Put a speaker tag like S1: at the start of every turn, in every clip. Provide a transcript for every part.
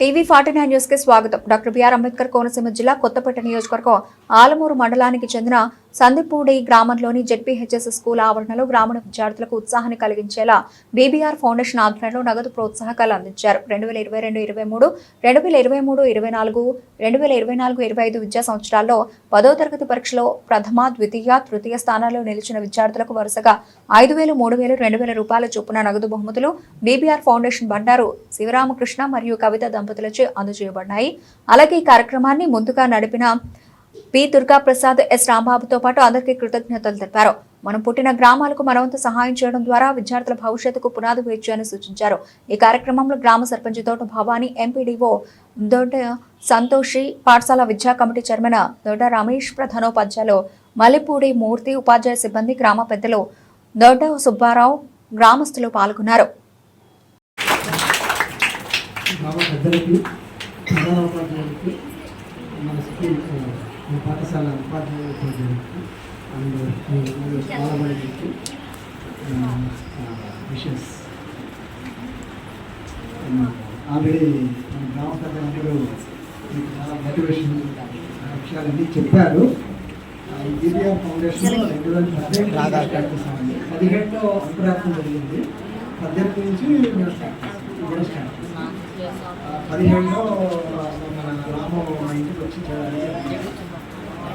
S1: TV forty nine న్యూస్కి స్వాగతం. Doctor BR Ambedkar Konaseema జిల్లా కొత్తపేట నియోజకవర్గం ఆలమూరు మండలానికి చెందిన సందిపూడి గ్రామంలోని జెడ్పీహెచ్ఎస్ స్కూల్ ఆవరణలో గ్రామీణ విద్యార్థులకు ఉత్సాహాన్ని కలిగించేలా బీబీఆర్ ఫౌండేషన్ ఆధ్వర్యంలో నగదు ప్రోత్సాహకాలు అందించారు. రెండు వేల ఇరవై రెండు ఇరవై మూడు రెండు వేల ఇరవై మూడు ఇరవై నాలుగు రెండు వేల ఇరవై నాలుగు ఇరవై ఐదు విద్యా సంవత్సరాల్లో పదో తరగతి పరీక్షలో ప్రథమ ద్వితీయ తృతీయ స్థానాల్లో నిలిచిన విద్యార్థులకు వరుసగా ఐదు వేలు మూడు వేలు రెండు వేల రూపాయల చొప్పున నగదు బహుమతులు బీబీఆర్ ఫౌండేషన్ బండారు శివరామకృష్ణ మరియు కవిత దంపతులచే అందజేయబడ్డాయి. అలాగే ఈ కార్యక్రమాన్ని ముందుగా నడిపిన పి. దుర్గాప్రసాద్ ఎస్. రాంబాబుతో పాటు అందరికీ కృతజ్ఞతలు తెలిపారు. మనం పుట్టిన గ్రామాలకు మనవంత సహాయం చేయడం ద్వారా విద్యార్థుల భవిష్యత్తుకు పునాది వేయచ్చు అని సూచించారు. ఈ కార్యక్రమంలో గ్రామ సర్పంచ్ తోట భవానీ ఎంపీడీఓ దొడ్డ సంతోషి పాఠశాల విద్యా కమిటీ చైర్మన్ దొడ్డ రమేష్ ప్రధానోపాధ్యాయులు మల్లిపూడి మూర్తి ఉపాధ్యాయ సిబ్బంది గ్రామ పెద్దలు దొడ్డ సుబ్బారావు గ్రామస్తులు పాల్గొన్నారు.
S2: మన స్కూల్ మన పాఠశాల ఉపాధ్యాయుల ఉపాధ్యాయులకి అండ్ మీ బాలబడికి విషెస్. ఆల్రెడీ మన గ్రామ పెద్దలందరూ మీకు చాలా మోటివేషన్ విషయాలన్నీ చెప్పారు. ఈ బీబీఆర్ ఫౌండేషన్ రెండు వేల పదిహేను స్టార్ట్ చేసామండి పదిహేడులో అంకురాత్మ జరిగింది. పద్దెనిమిది నుంచి మేము స్టార్ట్ పదిహేడులో మన రాము ఇంటికి వచ్చి చేయాలి మీ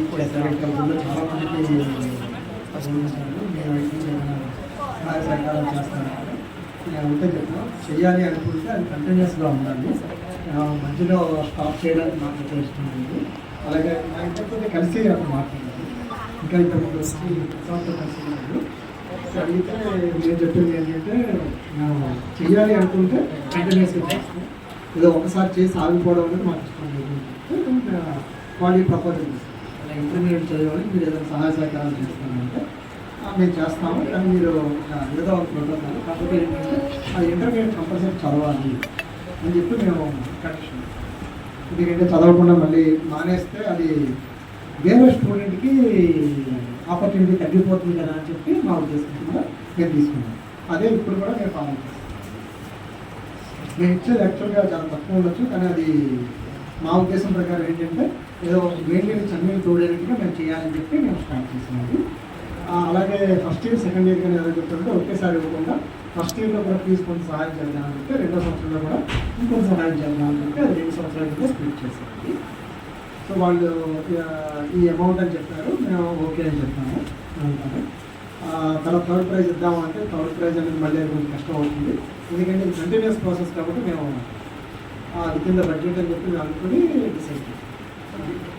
S2: ఇప్పుడు అయితే చేస్తాను నేను ఉంటే చెప్తాను చెయ్యాలి అనుకుంటే అది కంటిన్యూస్గా ఉండాలి మధ్యలో స్టాప్ చేయడానికి నాకు తెలుస్తుంది ఇష్టం అలాగే మా కలిసి అక్కడ మాట్లాడాలి ఇంకా ఇంతకుముందు వచ్చి కలిసి ఉన్నారు సో అడిగితే నేను చెప్పింది ఏంటంటే చేయాలి అనుకుంటే కంటిన్యూస్గా చేస్తాను ఏదో ఒకసారి చేసి ఆగిపోవడం అనేది మాకు ఇష్టం లేదు. వాళ్ళు ప్రపోజల్ అలా ఇంటర్మీడియట్ చదివాలి మీరు ఏదైనా సహాయ సహకారాలు చేస్తామంటే మేము చేస్తాము. కానీ మీరు ఏదో ఒక ప్రోటోకాల్. కాకపోతే ఏంటంటే ఆ ఇంటర్మీడియట్ కంపల్సరీ చదవాలి అని చెప్పి మేము కండిషన్ ఎందుకంటే చదవకుండా మళ్ళీ మానేస్తే అది వేరే స్టూడెంట్కి ఆపర్చునిటీ తగ్గిపోతుంది కదా అని చెప్పి మా ఉద్దేశం కూడా మేము తీసుకున్నాం. అదే ఇప్పుడు కూడా మేము ఫాలో చేస్తాం. నేను ఇచ్చేది యాక్చువల్గా చాలా తక్కువ ఉండొచ్చు కానీ అది మా ఉద్దేశం ప్రకారం ఏంటంటే ఏదో మెయింటైన్ చన్నీళ్ళు తోడేటట్టుగా మేము చేయాలని చెప్పి మేము స్టార్ట్ చేసినది అలాగే ఫస్ట్ ఇయర్ సెకండ్ ఇయర్ కానీ ఎలా చెప్తారంటే ఒకేసారి ఇవ్వకుండా ఫస్ట్ ఇయర్లో కూడా ఫీజు కొంత సహాయం చేద్దామని చెప్పి రెండో సంవత్సరంలో కూడా ఇంకొంత సహాయం చేద్దామని చెప్పి అది రెండు సంవత్సరాలు కూడా స్ప్లిట్ చేసేది సో వాళ్ళు ఈ అమౌంట్ అని చెప్పారు మేము ఓకే అని చెప్పాము అంటారు తర్వాత థర్డ్ ప్రైజ్ ఇద్దాము అంటే థర్డ్ ప్రైజ్ అనేది మళ్ళీ కొంచెం కష్టం అవుతుంది. ఎందుకంటే ఇది కంటిన్యూస్ ప్రాసెస్ కాబట్టి మేము అది కింద బడ్జెట్ అని చెప్పి అనుకుని డిసైడ్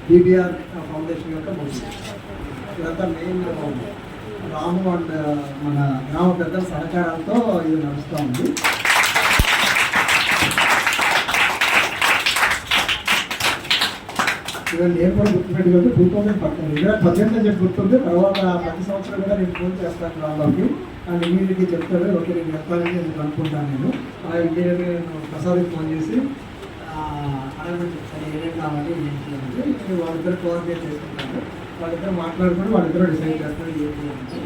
S2: బీబీఆర్ ఫౌండేషన్ యొక్క మోషన్ ఇదంతా మెయిన్ రాము అండ్ మన గ్రామ పెద్దల సహకారాలతో ఇది నడుస్తూ ఉంది. ఇవన్నీ నేను కూడా గుర్తుపెట్టుకుంటే టూ థౌసండ్ పద్దెనిమిది రెండు పద్దెనిమిది అని చెప్పి గుర్తుంది తర్వాత ప్రతి సంవత్సరం కూడా నేను ఫోన్ చేస్తాను వాళ్ళకి అండ్ ఇమీడియట్గా చెప్తాడు ఓకే నేను చెప్పాలని నేను అనుకుంటాను నేను. అలా ఇమీడియట్గా నేను ప్రసాద్కి ఫోన్ చేసి అడగమని చెప్తాను ఏమేమి కావాలి ఏం అంటే నేను వాళ్ళిద్దరు కోఆర్డినేట్ చేసుకుంటాను. వాళ్ళిద్దరు మాట్లాడుకుని వాళ్ళిద్దరు డిసైడ్ చేస్తారు ఏం అంటే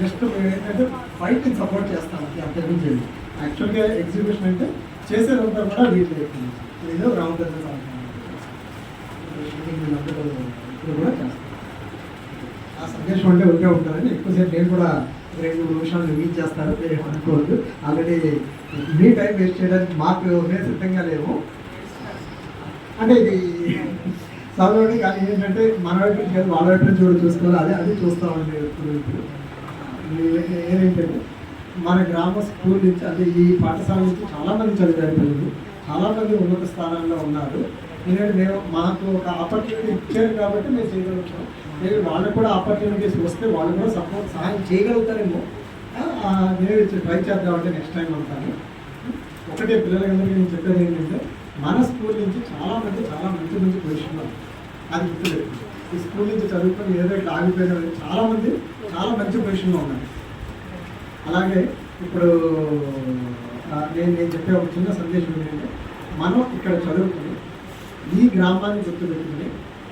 S2: జస్ట్ మేము ఏంటంటే ఫైట్ సపోర్ట్ చేస్తాం అంతకుమించి యాక్చువల్గా ఎగ్జిబిషన్ అంటే చేసేదంతా కూడా వీళ్ళు చెప్తుంది ఏదో రామకృష్ణ వీళ్ళందరూ ఇప్పుడు కూడా ఆ సందేశం అంటే ఒకే ఉంటారని ఎక్కువసేపు నేను కూడా రెండు మూడు నిమిషాలు మీట్ చేస్తారు మీరు అనుకోవద్దు. ఆల్రెడీ మీ టైం వేస్ట్ చేయడానికి మాకు మేము సిద్ధంగా లేము అంటే ఇది చదవండి కానీ ఏంటంటే మన వైపు నుంచి కాదు వాళ్ళ వైపు నుంచి కూడా చూసుకోవాలి. అదే అది చూస్తామండి ఇప్పుడు. ఇప్పుడు ఏంటంటే మన గ్రామ స్కూల్ నుంచి అంటే ఈ పాఠశాల నుంచి చాలామంది చదివారు పిల్లలు చాలామంది ఉన్నత స్థానాల్లో ఉన్నారు. ఎందుకంటే మేము మాకు ఒక ఆపర్చునిటీ ఇచ్చారు కాబట్టి మేము చేయగలుగుతాం. లేదు వాళ్ళకు కూడా ఆపర్చునిటీస్ వస్తే వాళ్ళు కూడా సపోర్ట్ సహాయం చేయగలుగుతారేమో. నేను ట్రై చేద్దామంటే నెక్స్ట్ టైం అంటాను. ఒకటే పిల్లలందరికీ నేను చెప్పేది ఏంటంటే మన స్కూల్ నుంచి చాలా మంది చాలా మంచి మంచి పొజిషన్లో అది గుర్తులేదు ఈ స్కూల్ నుంచి చదువుకొని ఏదో ఇట్లా ఆగిపోయిన చాలా మంది చాలా మంచి పొజిషన్లో ఉన్నారు. అలాగే ఇప్పుడు నేను నేను చెప్పే ఒక చిన్న సందేశం ఏంటంటే మనం ఇక్కడ చదువుకుని ఈ గ్రామాన్ని గుర్తుపెట్టుకుని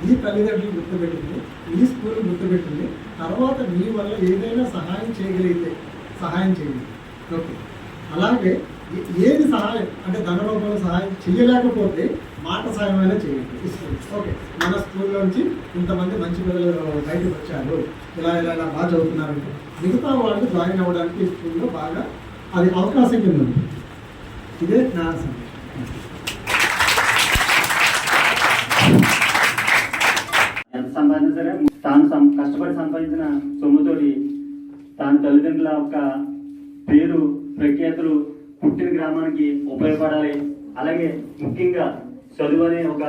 S2: ఈ తల్లిదండ్రులు గుర్తుపెట్టుకుని ఈ స్కూల్ గుర్తుపెట్టుకుని తర్వాత మీ వల్ల ఏదైనా సహాయం చేయగలిగితే సహాయం చేయండి. ఓకే. అలాగే ఏది సహాయం? అంటే ధన రూపంలో సహాయం చేయలేకపోతే మాట సహాయం అయినా చేయండి. ఇస్తుంది ఓకే. మన స్కూల్లోంచి ఇంతమంది మంచి పిల్లలు బయటకు వచ్చారు. ఇలా ఇలా ఇలా బాగా చదువుతున్నారు మిగతా వాళ్ళు జాయిన్ అవ్వడానికి ఈ స్కూల్లో బాగా అది అవకాశం కింద ఉంది. ఇదే నా సందేశం
S3: ఎంత సంపాదించినా సరే తాను సం- కష్టపడి సంపాదించిన సొమ్ముతోటి తాను తల్లిదండ్రుల యొక్క పేరు ప్రఖ్యాతులు పుట్టిన గ్రామానికి ఉపయోగపడాలి. అలాగే ముఖ్యంగా చదువు అనే ఒక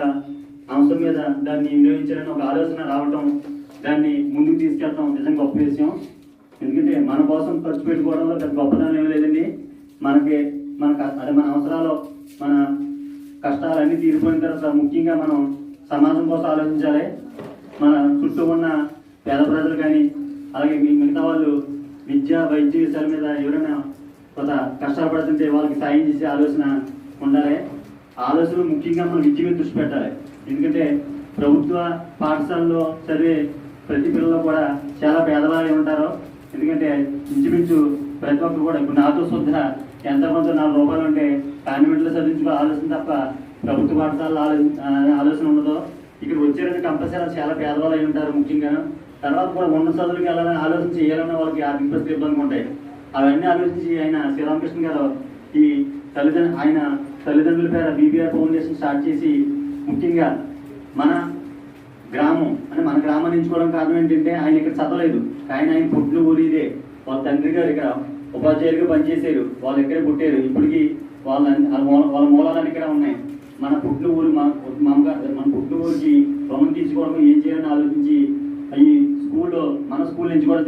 S3: అంశం మీద దాన్ని వినియోగించాలని ఒక ఆలోచన రావటం దాన్ని ముందుకు తీసుకెళ్తాం నిజంగా గొప్ప విషయం. ఎందుకంటే మన కోసం ఖర్చు పెట్టుకోవడంలో పెద్ద గొప్పదనం ఏం లేదండి. మనకి మన అదే మన అవసరాలు మన కష్టాలన్నీ తీరిపోయిన తర్వాత ముఖ్యంగా మనం సమాజం కోసం ఆలోచించాలి. మన చుట్టూ ఉన్న పేద ప్రజలు కానీ అలాగే మీ మిగతా వాళ్ళు విద్య వైద్య విషయాల మీద ఎవరైనా కొంత కష్టాలు పడుతుంటే వాళ్ళకి సాయం చేసే ఆలోచన ఉండాలి. ఆలోచనలు ముఖ్యంగా మనం విద్య మీద దృష్టి పెట్టాలి. ఎందుకంటే ప్రభుత్వ పాఠశాలలో చదివే ప్రతి పిల్లలు కూడా చాలా పేదవాళ్ళు ఉంటారు. ఎందుకంటే ఇంచుమించు ప్రతి ఒక్కరు కూడా ఇప్పుడు నాతో శుద్ధ ఎంత కొంత నాలుగు రూపాయలు ఉంటే కాన్వెంట్లో చదివించుకో ఆలోచన తప్ప ప్రభుత్వ పాఠశాలలో ఆలోచన ఉండదో ఆలోచన ఉండదు ఇక్కడ వచ్చారంటే కంపల్సరీ చాలా పేదవాళ్ళు అయి ఉంటారు ముఖ్యంగా. తర్వాత కూడా ఉన్న చదువులకు వెళ్ళాలని ఆలోచన చేయాలన్న వాళ్ళకి ఆర్థిక పరిస్థితి ఇబ్బందిగా ఉంటాయి. అవన్నీ ఆలోచించి ఆయన శ్రీరామకృష్ణ గారు ఈ తల్లిదండ్రులు ఆయన తల్లిదండ్రుల పేర బీబీఆర్ ఫౌండేషన్ స్టార్ట్ చేసి ముఖ్యంగా మన గ్రామం అంటే మన గ్రామాన్ని ఎంచుకోవడం కారణం ఏంటంటే ఆయన ఇక్కడ చదవలేదు. కానీ ఆయన పుట్టిన ఊరు ఇదే. వాళ్ళ తండ్రి గారు ఇక్కడ ఉపాధ్యాయులుగా పనిచేశారు. వాళ్ళు ఇక్కడే పుట్టారు. ఇప్పటికీ వాళ్ళ వాళ్ళ మూల- వాళ్ళ మూలాలన్నీ ఇక్కడ ఉన్నాయి. మన పుట్టిన ఊరు మన మన పుట్టిన ఊరికి రుణం తీసుకోవడం ఏం చేయాలని ఆలోచించి అవి స్కూల్లో మన స్కూల్ నుంచి కూడా